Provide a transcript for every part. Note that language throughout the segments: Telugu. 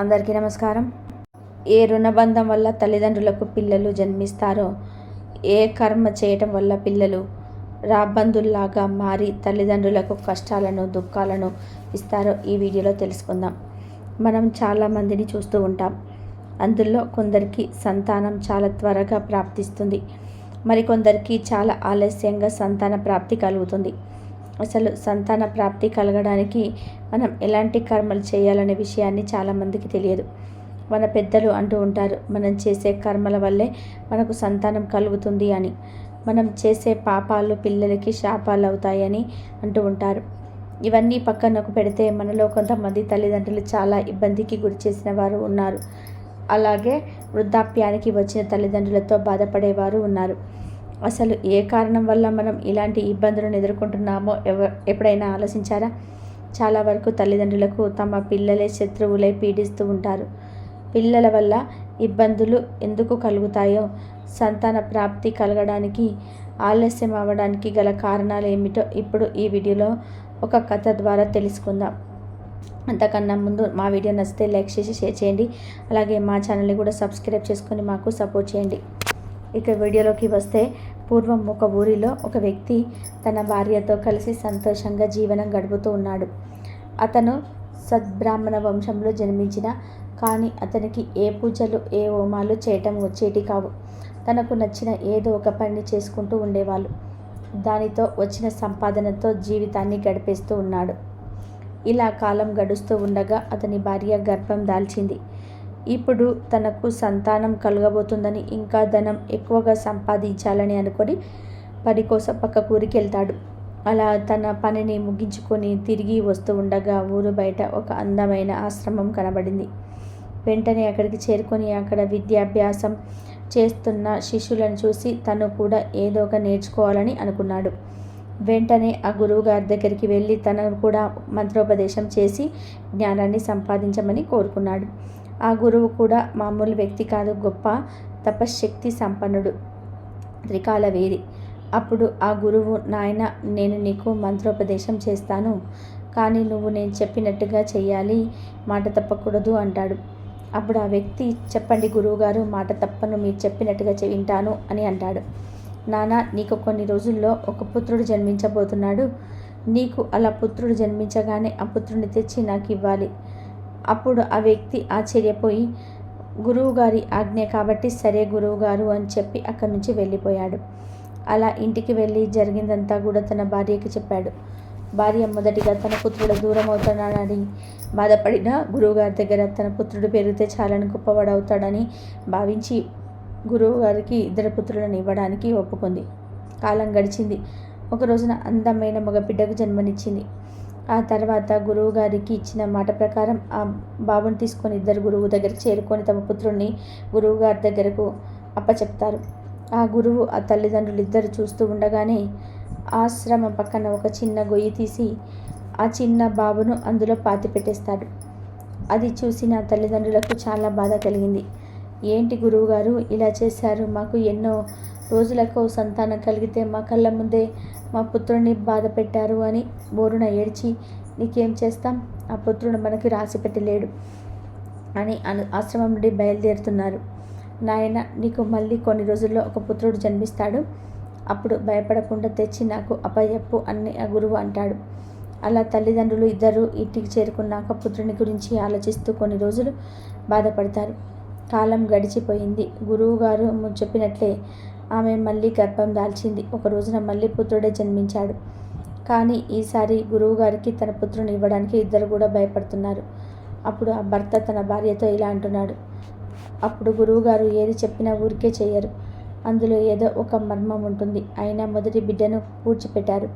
అందరికీ నమస్కారం. ఏ రుణబంధం వల్ల తల్లిదండ్రులకు పిల్లలు జన్మిస్తారో ఏ కర్మ చేయటం వల్ల పిల్లలు రాబంధుల్లాగా మారి తల్లిదండ్రులకు కష్టాలను దుఃఖాలను ఇస్తారో ఈ వీడియోలో తెలుసుకుందాం. మనం చాలామందిని చూస్తూ ఉంటాం. అందులో కొందరికి సంతానం చాలా త్వరగా ప్రాప్తిస్తుంది. మరికొందరికి చాలా ఆలస్యంగా సంతాన ప్రాప్తి కలుగుతుంది. అసలు సంతాన ప్రాప్తి కలగడానికి మనం ఎలాంటి కర్మలు చేయాలనే విషయాన్ని చాలామందికి తెలియదు. మన పెద్దలు అంటూ ఉంటారు మనం చేసే కర్మల వల్లే మనకు సంతానం కలుగుతుంది అని. మనం చేసే పాపాలు పిల్లలకి శాపాలు అవుతాయని అంటూ ఉంటారు. ఇవన్నీ పక్కనకు పెడితే మనలో కొంతమంది తల్లిదండ్రులు చాలా ఇబ్బందికి గురి చేసిన వారు ఉన్నారు. అలాగే వృద్ధాప్యానికి వచ్చిన తల్లిదండ్రులతో బాధపడేవారు ఉన్నారు. అసలు ఏ కారణం వల్ల మనం ఇలాంటి ఇబ్బందులను ఎదుర్కొంటున్నామో ఎవ ఎప్పుడైనా ఆలోచించారా? చాలా వరకు తల్లిదండ్రులకు తమ పిల్లలే శత్రువులై పీడిస్తూ ఉంటారు. పిల్లల వల్ల ఇబ్బందులు ఎందుకు కలుగుతాయో సంతాన ప్రాప్తి కలగడానికి ఆలస్యం అవ్వడానికి గల కారణాలు ఏమిటో ఇప్పుడు ఈ వీడియోలో ఒక కథ ద్వారా తెలుసుకుందాం. అంతకన్నా ముందు మా వీడియో నచ్చితే లైక్ చేసి షేర్ చేయండి. అలాగే మా ఛానల్ని కూడా సబ్స్క్రైబ్ చేసుకొని మాకు సపోర్ట్ చేయండి. ఇక వీడియోలోకి వస్తే పూర్వం ఒక ఊరిలో ఒక వ్యక్తి తన భార్యతో కలిసి సంతోషంగా జీవనం గడుపుతూ ఉన్నాడు. అతను సద్బ్రాహ్మణ వంశంలో జన్మించిన కానీ అతనికి ఏ పూజలు ఏ హోమాలు చేయటం వచ్చేటి కావు. తనకు నచ్చిన ఏదో ఒక పని చేసుకుంటూ ఉండేవాళ్ళు. దానితో వచ్చిన సంపాదనతో జీవితాన్ని గడిపేస్తూ ఉన్నాడు. ఇలా కాలం గడుస్తూ ఉండగా అతని భార్య గర్భం దాల్చింది. ఇప్పుడు తనకు సంతానం కలగబోతుందని ఇంకా ధనం ఎక్కువగా సంపాదించాలని అనుకొని పని కోసం పక్క ఊరికి వెళ్తాడు అలా తన పనిని ముగించుకొని తిరిగి వస్తూ ఉండగా ఊరు బయట ఒక అందమైన ఆశ్రమం కనబడింది. వెంటనే అక్కడికి చేరుకొని అక్కడ విద్యాభ్యాసం చేస్తున్న శిష్యులను చూసి తను కూడా ఏదో ఒక నేర్చుకోవాలని అనుకున్నాడు. వెంటనే ఆ గురువు గారి దగ్గరికి వెళ్ళి తనను కూడా మంత్రోపదేశం చేసి జ్ఞానాన్ని సంపాదించమని కోరుకున్నాడు. ఆ గురువు కూడా మామూలు వ్యక్తి కాదు గొప్ప తపశ్శక్తి సంపన్నుడు త్రికాల వేది అప్పుడు ఆ గురువు నాయన నేను నీకు మంత్రోపదేశం చేస్తాను కానీ నువ్వు నేను చెప్పినట్టుగా చేయాలి మాట తప్పకూడదు అంటాడు. అప్పుడు ఆ వ్యక్తి చెప్పండి గురువుగారు మాట తప్పను మీరు చెప్పినట్టుగా వింటాను అని అంటాడు. నానా నీకు కొన్ని రోజుల్లో ఒక పుత్రుడు జన్మించబోతున్నాడు. నీకు అలా పుత్రుడు జన్మించగానే ఆ పుత్రుడిని తెచ్చి నాకు ఇవ్వాలి. అప్పుడు ఆ వ్యక్తి ఆశ్చర్యపోయి గురువుగారి ఆజ్ఞ కాబట్టి సరే గురువుగారు అని చెప్పి అక్కడి నుంచి వెళ్ళిపోయాడు. అలా ఇంటికి వెళ్ళి జరిగిందంతా కూడా తన భార్యకి చెప్పాడు. భార్య మొదటిగా తన పుత్రుడు దూరం అవుతున్నాడని బాధపడిన గురువుగారి దగ్గర తన పుత్రుడు పెరిగితే చాలని గొప్పవాడవుతాడని భావించి గురువు గారికి ఇద్దరు పుత్రులను ఇవ్వడానికి ఒప్పుకుంది. కాలం గడిచింది. ఒక రోజున అందమైన మగబిడ్డకు జన్మనిచ్చింది. ఆ తర్వాత గురువు గారికి ఇచ్చిన మాట ప్రకారం ఆ బాబుని తీసుకొని ఇద్దరు గురువు దగ్గరికి చేరుకొని తమ పుత్రుణ్ణి గురువు గారి దగ్గరకు అప్పచెప్తారు. ఆ గురువు ఆ తల్లిదండ్రులు ఇద్దరు చూస్తూ ఉండగానే ఆశ్రమం పక్కన ఒక చిన్న గొయ్యి తీసి ఆ చిన్న బాబును అందులో పాతి పెట్టేస్తాడు. అది చూసిన తల్లిదండ్రులకు చాలా బాధ కలిగింది. ఏంటి గురువుగారు ఇలా చేశారు? మాకు ఎన్నో రోజులకు సంతానం కలిగితే మా కళ్ళ ముందే మా పుత్రుడిని బాధ పెట్టారు అని బోరున ఏడ్చి నీకేం చేస్తాం? ఆ పుత్రుడు మనకి రాసి పెట్టలేడు అని అను ఆశ్రమం నుండి బయలుదేరుతున్నారు. నాయన నీకు మళ్ళీ కొన్ని రోజుల్లో ఒక పుత్రుడు జన్మిస్తాడు. అప్పుడు భయపడకుండా తెచ్చి నాకు అపయప్పు అని ఆ గురువు అంటాడు. అలా తల్లిదండ్రులు ఇద్దరు ఇంటికి చేరుకున్నాక పుత్రుని గురించి ఆలోచిస్తూ కొన్ని రోజులు బాధపడతారు. కాలం గడిచిపోయింది. గురువుగారు చెప్పినట్లే ఆమె మళ్ళీ గర్భం దాల్చింది. ఒక రోజున మళ్ళీ పుత్రుడే జన్మించాడు. కానీ ఈసారి గురువుగారికి తన పుత్రుని ఇవ్వడానికి ఇద్దరు కూడా భయపడుతున్నారు. అప్పుడు ఆ భర్త తన భార్యతో ఇలా అంటున్నాడు. అప్పుడు గురువుగారు ఏది చెప్పినా ఊరికే చేయరు. అందులో ఏదో ఒక మర్మం ఉంటుంది. అయినా మొదటి బిడ్డను పూడ్చిపెట్టారు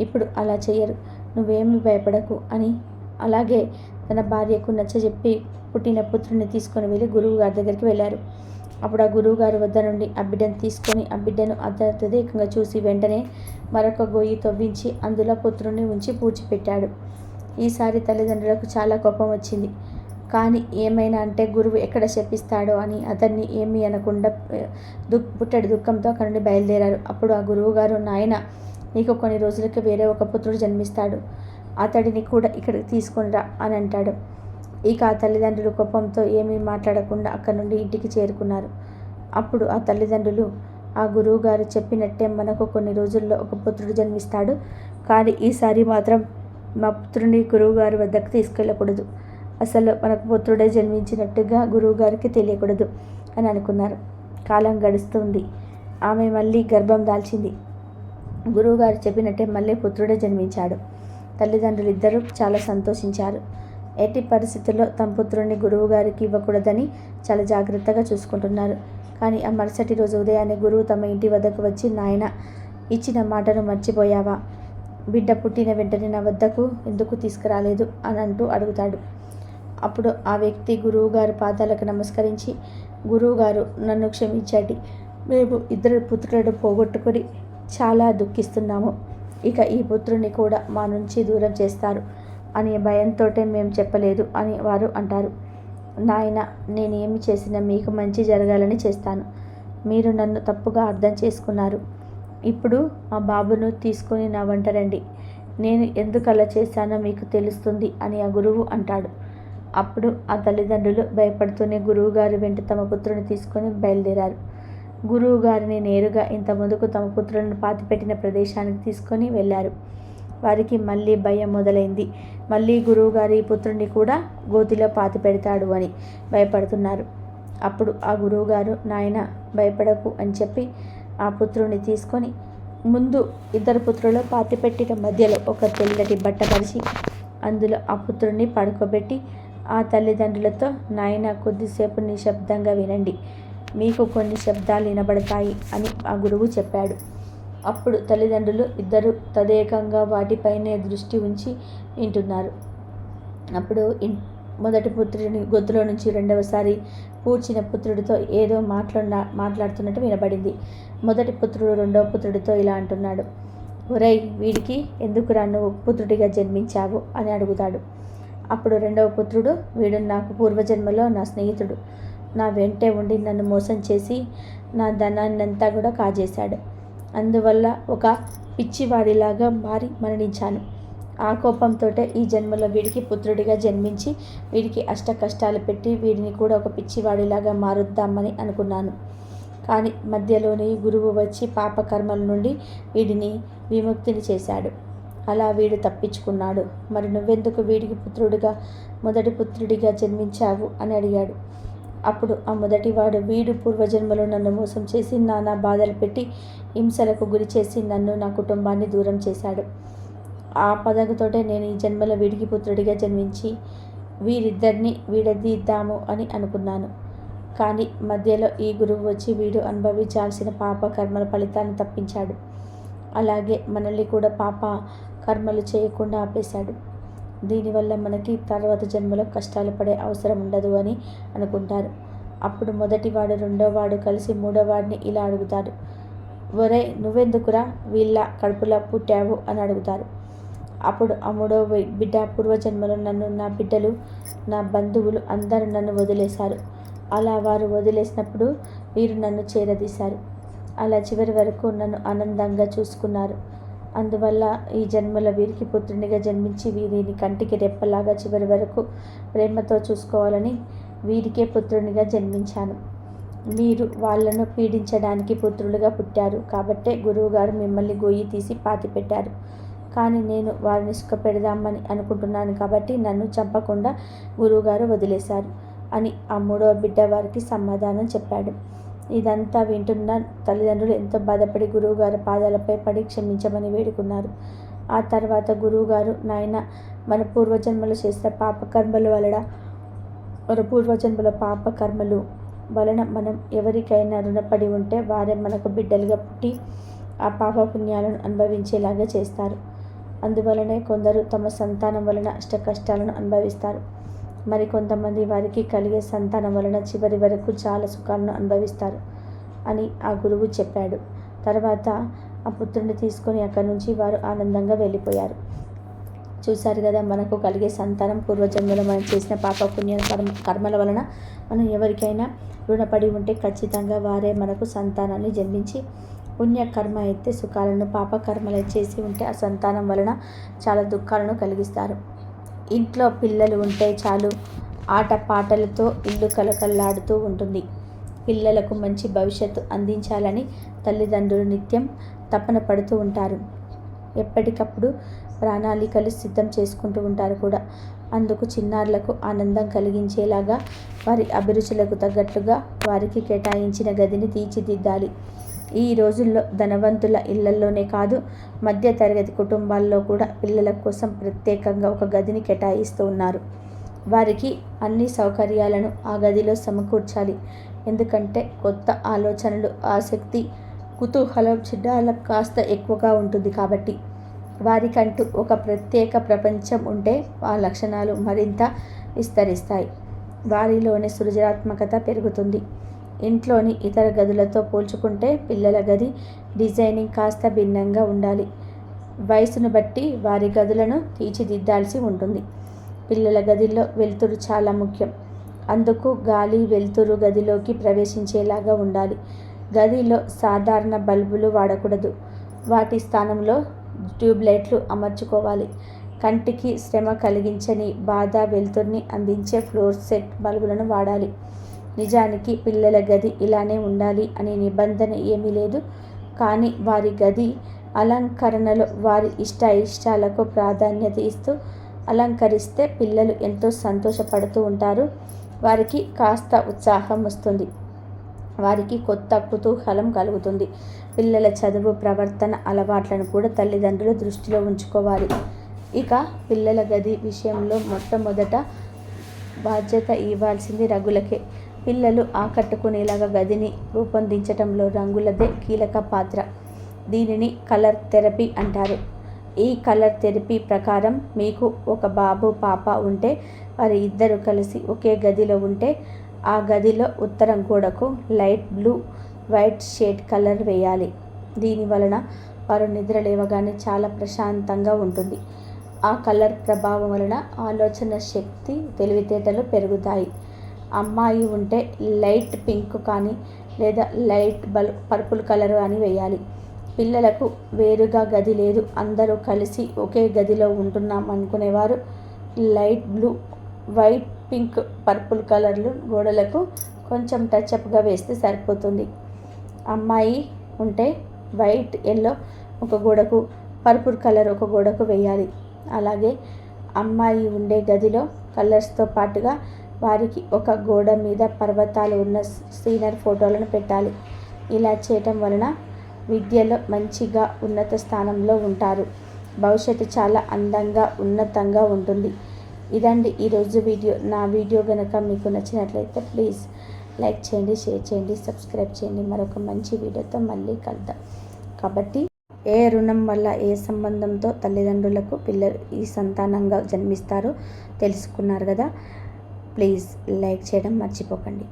ఇప్పుడు అలా చేయరు. నువ్వేమి భయపడకు అని అలాగే తన భార్యకు నచ్చజెప్పి పుట్టిన పుత్రుని తీసుకొని వెళ్ళి గురువు గారి దగ్గరికి వెళ్ళారు. అప్పుడు ఆ గురువుగారి వద్ద నుండి ఆ బిడ్డను తీసుకొని ఆ బిడ్డను అత్యధికంగా చూసి వెంటనే మరొక గొయ్యి తవ్వించి అందులో పుత్రుణ్ణి ఉంచి పూడ్చిపెట్టాడు. ఈసారి తల్లిదండ్రులకు చాలా కోపం వచ్చింది. కానీ ఏమైనా అంటే గురువు ఎక్కడ శపిస్తాడో అని అతన్ని ఏమీ అనకుండా దుఃఖ పుట్టడి దుఃఖంతో అక్కడి నుండి బయలుదేరారు. అప్పుడు ఆ గురువుగారు నాయన నీకు కొన్ని రోజులకి వేరే ఒక పుత్రుడు జన్మిస్తాడు. అతడిని కూడా ఇక్కడికి తీసుకొని రా అని అంటాడు. ఇక ఆ తల్లిదండ్రులు కోపంతో ఏమీ మాట్లాడకుండా అక్కడి నుండి ఇంటికి చేరుకున్నారు. అప్పుడు ఆ తల్లిదండ్రులు ఆ గురువు గారు చెప్పినట్టే మనకు కొన్ని రోజుల్లో ఒక పుత్రుడు జన్మిస్తాడు. కానీ ఈసారి మాత్రం మా పుత్రుని గురువుగారి వద్దకు తీసుకెళ్ళకూడదు. అసలు మనకు పుత్రుడే జన్మించినట్టుగా గురువుగారికి తెలియకూడదు అని అనుకున్నారు. కాలం గడుస్తుంది. ఆమె మళ్ళీ గర్భం దాల్చింది. గురువుగారు చెప్పినట్టే మళ్ళీ పుత్రుడే జన్మించాడు. తల్లిదండ్రులు ఇద్దరూ చాలా సంతోషించారు. ఎట్టి పరిస్థితుల్లో తమ పుత్రుడిని గురువుగారికి ఇవ్వకూడదని చాలా జాగ్రత్తగా చూసుకుంటున్నారు. కానీ ఆ మరుసటి రోజు ఉదయాన్నే గురువు తమ ఇంటి వద్దకు వచ్చి నాయన ఇచ్చిన మాటను మర్చిపోయావా? బిడ్డ పుట్టిన వెంటనే నా వద్దకు ఎందుకు తీసుకురాలేదు? అని అంటూ అడుగుతాడు. అప్పుడు ఆ వ్యక్తి గురువుగారి పాదాలకు నమస్కరించి గురువుగారు నన్ను క్షమించండి. మేము ఇద్దరు పుత్రులను పోగొట్టుకొని చాలా దుఃఖిస్తున్నాము. ఇక ఈ పుత్రుని కూడా మా నుంచి దూరం చేస్తారు. అనే భయంతోటే మేము చెప్పలేదు అని వారు అంటారు. నాయన నేనేమి చేసినా మీకు మంచి జరగాలని చేస్తాను. మీరు నన్ను తప్పుగా అర్థం చేసుకున్నారు. ఇప్పుడు మా బాబును తీసుకొని నా వెంట రండి. నేను ఎందుకు అలా చేశానో మీకు తెలుస్తుంది అని ఆ గురువు అంటాడు. అప్పుడు ఆ తల్లిదండ్రులు భయపడుతూనే గురువు గారు వెంట తమ పుత్రుని తీసుకొని బయలుదేరారు. గురువు గారిని నేరుగా ఇంత ముందుకు తమ పుత్రులను పాతిపెట్టిన ప్రదేశానికి తీసుకొని వెళ్ళారు. వారికి మళ్ళీ భయం మొదలైంది. మళ్ళీ గురువుగారి పుత్రుని కూడా గోతిలో పాతి పెడతాడు అని భయపడుతున్నారు. అప్పుడు ఆ గురువుగారు నాయన భయపడకు అని చెప్పి ఆ పుత్రుని తీసుకొని ముందు ఇద్దరు పుత్రులు పాతిపెట్టిన మధ్యలో ఒక తెల్లటి బట్ట పరిచి అందులో ఆ పుత్రుడిని పడుకోబెట్టి ఆ తల్లిదండ్రులతో నాయన కొద్దిసేపు నిశ్శబ్దంగా వినండి. మీకు కొన్ని శబ్దాలు వినబడతాయి అని ఆ గురువు చెప్పాడు. అప్పుడు తల్లిదండ్రులు ఇద్దరు తదేకంగా వాటిపైనే దృష్టి ఉంచి వింటున్నారు. అప్పుడు మొదటి పుత్రుడిని గొంతులో నుంచి రెండవసారి పూడ్చిన పుత్రుడితో ఏదో మాట్లాడ మాట్లాడుతున్నట్టు వినబడింది. మొదటి పుత్రుడు రెండవ పుత్రుడితో ఇలా అంటున్నాడు. ఒరై వీడికి ఎందుకురా నువ్వు పుత్రుడిగా జన్మించావు? అని అడుగుతాడు. అప్పుడు రెండవ పుత్రుడు వీడు నాకు పూర్వజన్మలో నా స్నేహితుడు. నా వెంటే ఉండి నన్ను మోసం చేసి నా ధనాన్నంతా కూడా కాజేశాడు. అందువల్ల ఒక పిచ్చివాడిలాగా మారి మరణించాను. ఆ కోపంతోటే ఈ జన్మలో వీడికి పుత్రుడిగా జన్మించి వీడికి అష్ట కష్టాలు పెట్టి వీడిని కూడా ఒక పిచ్చివాడిలాగా మారుద్దామని అనుకున్నాను. కానీ మధ్యలోని గురువు వచ్చి పాపకర్మల నుండి వీడిని విముక్తిని చేశాడు. అలా వీడు తప్పించుకున్నాడు. మరి నువ్వెందుకు వీడికి పుత్రుడిగా మొదటి పుత్రుడిగా జన్మించావు అని అడిగాడు. అప్పుడు ఆ మొదటివాడు వీడు పూర్వజన్మలో నన్ను మోసం చేసి నానా బాధలు పెట్టి హింసలకు గురి చేసి నన్ను నా కుటుంబాన్ని దూరం చేశాడు. ఆ పదకుతోటే నేను ఈ జన్మలో వీడికి పుత్రుడిగా జన్మించి వీరిద్దరిని వీడదీద్దాము అని అనుకున్నాను. కానీ మధ్యలో ఈ గురువు వచ్చి వీడు అనుభవించాల్సిన పాప కర్మల ఫలితాన్ని తప్పించాడు. అలాగే మనల్ని కూడా పాప కర్మలు చేయకుండా ఆపేశాడు. దీనివల్ల మనకి తర్వాత జన్మలో కష్టాలు పడే అవసరం ఉండదు అని అనుకుంటారు. అప్పుడు మొదటివాడు రెండోవాడు కలిసి మూడోవాడిని ఇలా అడుగుతారు. ఒరే నువ్వెందుకురా వీళ్ళ కడుపులా పుట్టావు? అని అడుగుతారు. అప్పుడు ఆ మూడో బిడ్డ పూర్వజన్మలో నన్ను నా బిడ్డలు నా బంధువులు అందరూ నన్ను వదిలేశారు. అలా వారు వదిలేసినప్పుడు వీరు నన్ను చేరదీశారు. అలా చివరి వరకు నన్ను ఆనందంగా చూసుకున్నారు. అందువల్ల ఈ జన్మల వీరికి పుత్రునిగా జన్మించి వీరిని కంటికి రెప్పలాగా చివరి వరకు ప్రేమతో చూసుకోవాలని వీరికే పుత్రునిగా జన్మించాను. మీరు వాళ్ళను పీడించడానికి పుత్రులుగా పుట్టారు. కాబట్టే గురువుగారు మిమ్మల్ని గొయ్యి తీసి పాతిపెట్టారు కానీ నేను వారిని సుఖపెడదామని అనుకుంటున్నాను కాబట్టి నన్ను చంపకుండా గురువుగారు వదిలేశారు అని ఆ మూడవ బిడ్డ వారికి సమాధానం చెప్పాడు. ఇదంతా వింటున్న తల్లిదండ్రులు ఎంతో బాధపడి గురువుగారి పాదాలపై పడి క్షమించమని వేడుకున్నారు. ఆ తర్వాత గురువుగారు నాయన మన పూర్వజన్మలు చేసిన పాపకర్మల వలన మన పూర్వజన్మల పాపకర్మలు వలన మనం ఎవరికైనా రుణపడి ఉంటే వారే మనకు బిడ్డలుగా పుట్టి ఆ పాప పుణ్యాలను అనుభవించేలాగా చేస్తారు. అందువలనే కొందరు తమ సంతానం వలన అష్ట కష్టాలను అనుభవిస్తారు. మరి కొంతమంది వారికి కలిగే సంతానం వలన చివరి వరకు చాలా సుఖాలను అనుభవిస్తారు అని ఆ గురువు చెప్పాడు. తర్వాత ఆ పుత్రుని తీసుకొని అక్కడి నుంచి వారు ఆనందంగా వెళ్ళిపోయారు. చూశారు కదా మనకు కలిగే సంతానం పూర్వజన్మలో మనం చేసిన పాప పుణ్య కర్మ కర్మల వలన మనం ఎవరికైనా రుణపడి ఉంటే ఖచ్చితంగా వారే మనకు సంతానాన్ని జన్మించి పుణ్యకర్మ అయితే సుఖాలను పాపకర్మలు చేసి ఉంటే ఆ సంతానం వలన చాలా దుఃఖాలను కలిగిస్తారు. ఇంట్లో పిల్లలు ఉంటే చాలు ఆటపాటలతో ఇల్లు కలకల్లాడుతూ ఉంటుంది. పిల్లలకు మంచి భవిష్యత్తు అందించాలని తల్లిదండ్రులు నిత్యం తపన పడుతూ ఉంటారు. ఎప్పటికప్పుడు ప్రణాళికలు సిద్ధం చేసుకుంటూ ఉంటారు కూడా. అందుకు చిన్నారులకు ఆనందం కలిగించేలాగా వారి అభిరుచులకు తగ్గట్టుగా వారికి కేటాయించిన గదిని తీర్చిదిద్దాలి. ఈ రోజుల్లో ధనవంతుల ఇళ్ళలోనే కాదు మధ్యతరగతి కుటుంబాల్లో కూడా పిల్లల కోసం ప్రత్యేకంగా ఒక గదిని కేటాయిస్తూ ఉన్నారు. వారికి అన్ని సౌకర్యాలను ఆ గదిలో సమకూర్చాలి. ఎందుకంటే కొత్త ఆలోచనలు ఆసక్తి కుతూహలం చిన్నారులకు కాస్త ఎక్కువగా ఉంటుంది కాబట్టి. వారికంటూ ఒక ప్రత్యేక ప్రపంచం ఉంటే ఆ లక్షణాలు మరింత విస్తరిస్తాయి. వారిలోని సృజనాత్మకత పెరుగుతుంది. ఇంట్లోని ఇతర గదులతో పోల్చుకుంటే పిల్లల గది డిజైనింగ్ కాస్త భిన్నంగా ఉండాలి. వయసును బట్టి వారి గదులను తీర్చిదిద్దాల్సి ఉంటుంది. పిల్లల గదిలో వెలుతురు చాలా ముఖ్యం. అందుకు గాలి వెలుతురు గదిలోకి ప్రవేశించేలాగా ఉండాలి. గదిలో సాధారణ బల్బులు వాడకూడదు. వాటి స్థానంలో ట్యూబ్లైట్లు అమర్చుకోవాలి. కంటికి శ్రమ కలిగించని బాధ వెలుతురిని అందించే ఫ్లోర్ సెట్ బల్బులను వాడాలి. నిజానికి పిల్లల గది ఇలానే ఉండాలి అనే నిబంధన ఏమీ లేదు. కానీ వారి గది అలంకరణలో వారి ఇష్ట ఇష్టాలకు ప్రాధాన్యత ఇస్తూ అలంకరిస్తే పిల్లలు ఎంతో సంతోషపడుతూ ఉంటారు. వారికి కాస్త ఉత్సాహం వస్తుంది. వారికి కొత్త కుతూహలం కలుగుతుంది. పిల్లల చదువు ప్రవర్తన అలవాట్లను కూడా తల్లిదండ్రులు దృష్టిలో ఉంచుకోవాలి. ఇక పిల్లల గది విషయంలో మొట్టమొదట బాధ్యత ఇవ్వాల్సింది రగులకే పిల్లలు ఆకట్టుకునేలాగా గదిని రూపొందించటంలో రంగులదే కీలక పాత్ర. దీనిని కలర్ థెరపీ అంటారు. ఈ కలర్ థెరపీ ప్రకారం మీకు ఒక బాబు పాప ఉంటే వారి ఇద్దరు కలిసి ఒకే గదిలో ఉంటే ఆ గదిలో ఉత్తరం గోడకు light blue white shade colour వేయాలి. దీని వలన వారు నిద్ర లేవగానే చాలా ప్రశాంతంగా ఉంటుంది. ఆ కలర్ ప్రభావం వలన ఆలోచన శక్తి తెలివితేటలు పెరుగుతాయి. అమ్మాయి ఉంటే లైట్ పింక్ కానీ లేదా లైట్ బల్ పర్పుల్ కలర్ అని వేయాలి. పిల్లలకు వేరుగా గది లేదు. అందరూ కలిసి ఒకే గదిలో ఉంటున్నాం అనుకునేవారు. Light blue white pink purple కలర్లు గోడలకు కొంచెం టచ్అప్గా వేస్తే సరిపోతుంది. అమ్మాయి ఉంటే వైట్ ఎల్లో ఒక గోడకు పర్పుల్ కలర్ ఒక గోడకు వేయాలి. అలాగే అమ్మాయి ఉండే గదిలో కలర్స్తో పాటుగా వారికి ఒక గోడ మీద పర్వతాలు ఉన్న సీనర్ ఫోటోలను పెట్టాలి. ఇలా చేయటం వలన విద్యలో మంచిగా ఉన్నత స్థానంలో ఉంటారు. భవిష్యత్తు చాలా అందంగా ఉన్నతంగా ఉంటుంది. ఇదండి ఈరోజు వీడియో. నా వీడియో కనుక మీకు నచ్చినట్లయితే ప్లీజ్ లైక్ చేయండి షేర్ చేయండి సబ్స్క్రైబ్ చేయండి. మరొక మంచి వీడియోతో మళ్ళీ కలుద్దాం. కాబట్టి ఏ రుణం వల్ల ఏ సంబంధంతో తల్లిదండ్రులకు పిల్లలు ఈ సంతానంగా జన్మిస్తారో తెలుసుకున్నారు కదా. ప్లీజ్ లైక్ చేయడం మర్చిపోకండి.